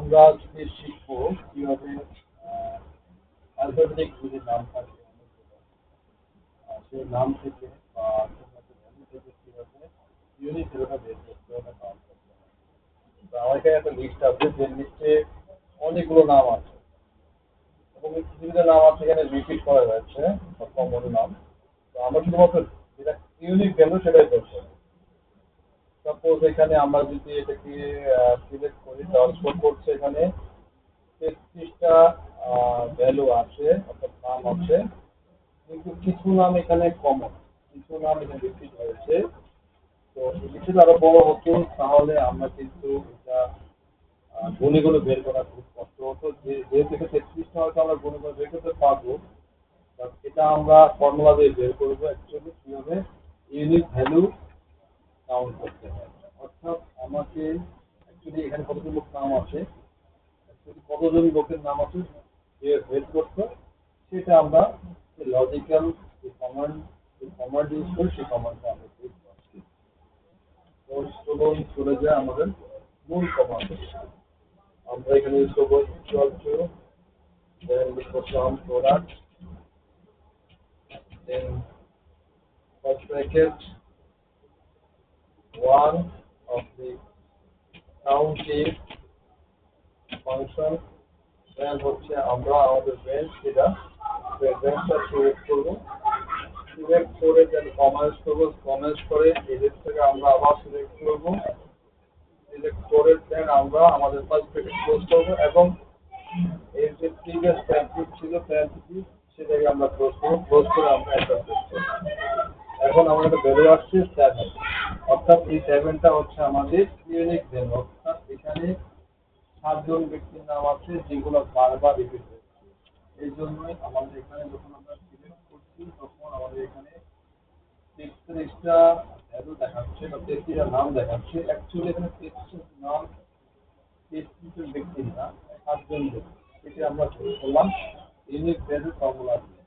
আমরা আজকে শিখব কীভাবে অ্যালফাবেটিক যদি নাম থাকে সেই নাম থেকে বা আমার এখানে একটা লিস্ট আছে, যে অনেকগুলো নাম আছে। এবং নাম আছে এখানে রিপিট করা কমন নাম। তো আমরা শুধুমাত্র যেটা ইউনিক ভ্যালু সেটাই হবে সাপোজ এখানে আমরা যদি এটাকে সিলেক্ট করি, তাহলে করছে এখানে তেত্রিশটা ভ্যালু আছে, অর্থাৎ নাম আছে, কিন্তু কিছু নাম এখানে কমন কিছু নাম এখানে রিপিট হয়েছে। তো বিষয়টা আরও বড় হতো, তাহলে আমরা কিন্তু এটা গুনে বের করা খুব কষ্ট হতো। যে, যেহেতু এটা তেত্রিশটা, হয়তো আমরা গুনে গুনে বের করতে পারব। এটা আমরা ফর্মুলা দিয়ে বের করব অ্যাকচুয়ালি কীভাবে? ইউনিক ভ্যালু কাউন্ট অর্থাৎ আমাকে অ্যাকচুয়ালি এখানে কতগুলো লোক নাম আছে? অ্যাকচুয়ালি কতজন লোকের নাম আছে? যে হেড করতে সেটা আমরা লজিক্যাল যে কমান্ড যে কমান্ড ইউজ করি, সেই কমান্ডটা আমরা ইউজ করছি। তো চলে যায় আমাদের মূল কমান্ড আমরা এখানে ইউজ করব two then product then first bracket one of the county function, then হচ্ছে আমরা আমাদের বেঞ্চ যেটা সেই বেঞ্চটা সিলেক্ট করব। সিলেক্ট করে দেন কমার্স করব। কমার্স করে এদের থেকে আমরা আবার সিলেক্ট করব। সিলেক্ট করে দেন আমরা আমাদের ফার্স্ট ব্র্যাকেট ক্লোজ করব এবং এর যে প্রিভিয়াস প্যান্টিস ছিল প্যান্টিস সেটাকে আমরা ক্লোজ করব। ক্লোজ করে আমরা একটা এখন আমরা একটা ভ্যালু আসছে সেভেন অর্থাৎ এই সেভেনটা হচ্ছে আমাদের ইউনিক ভ্যালু অর্থাৎ এখানে সাতজন ব্যক্তির নাম আছে, যেগুলো বারবার রিপিট হচ্ছে। এই জন্যই আমাদের এখানে যখন আমরা সিলেক্ট করছি, তখন আমাদের এখানে তেত্রিশটা ভ্যালু দেখাচ্ছে, বা তেত্রিশটা নাম দেখাচ্ছে। অ্যাকচুয়ালি এখানে তেত্রিশ নাম তেত্রিশ ব্যক্তির না, সাতজন ব্যক্তি। এটা আমরা করলাম। ইউনিক ভ্যালু ফর্মুলা ধন্যবাদ